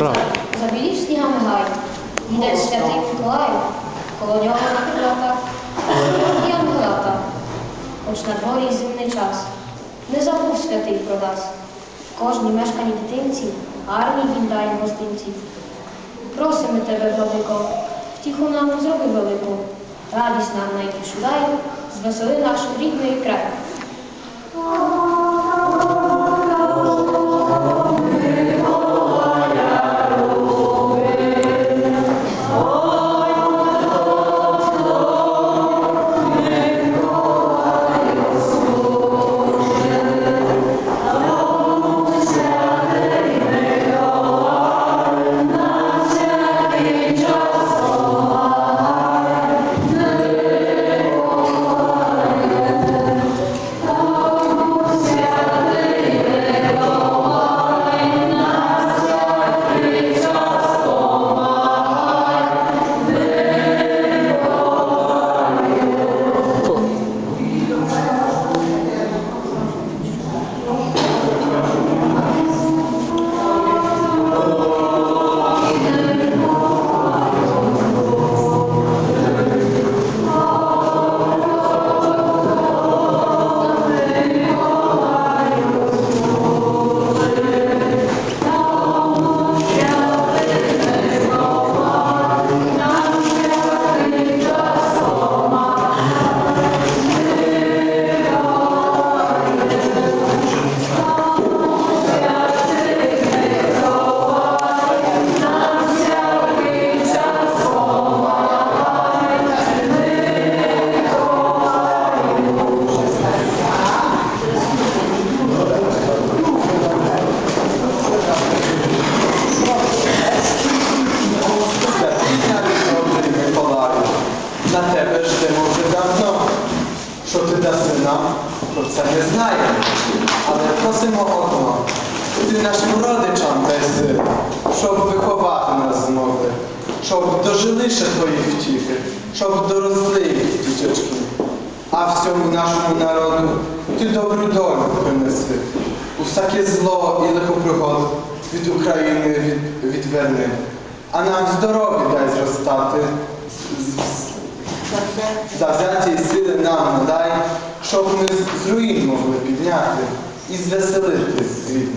прав. Забілів снігами гай, йде святий Миколай, коло нього на крилатах, і ангелата, хоч на дворі зимний час. Не забув святий про нас. Кожній мешканій дитинці, гарні він дає гостинці. Просимо тебе, владико, втіху нам зроби велику, радість нам найбільшу дай, звесели наш рідний край. Даси нам, про це не знаємо. Але просимо одно. Ти нашим родичам дай щоб виховати нас змогли, щоб дожили ще твої втіхи, щоб доросли їх діточки. А всьому нашому народу ти добру долю принеси. Усяке зло і лихопригод від України від, відверни. А нам здоров'я дай зростати, завзяті і сили нам надай, щоб ми з- руїн могли підняти і звеселити. О,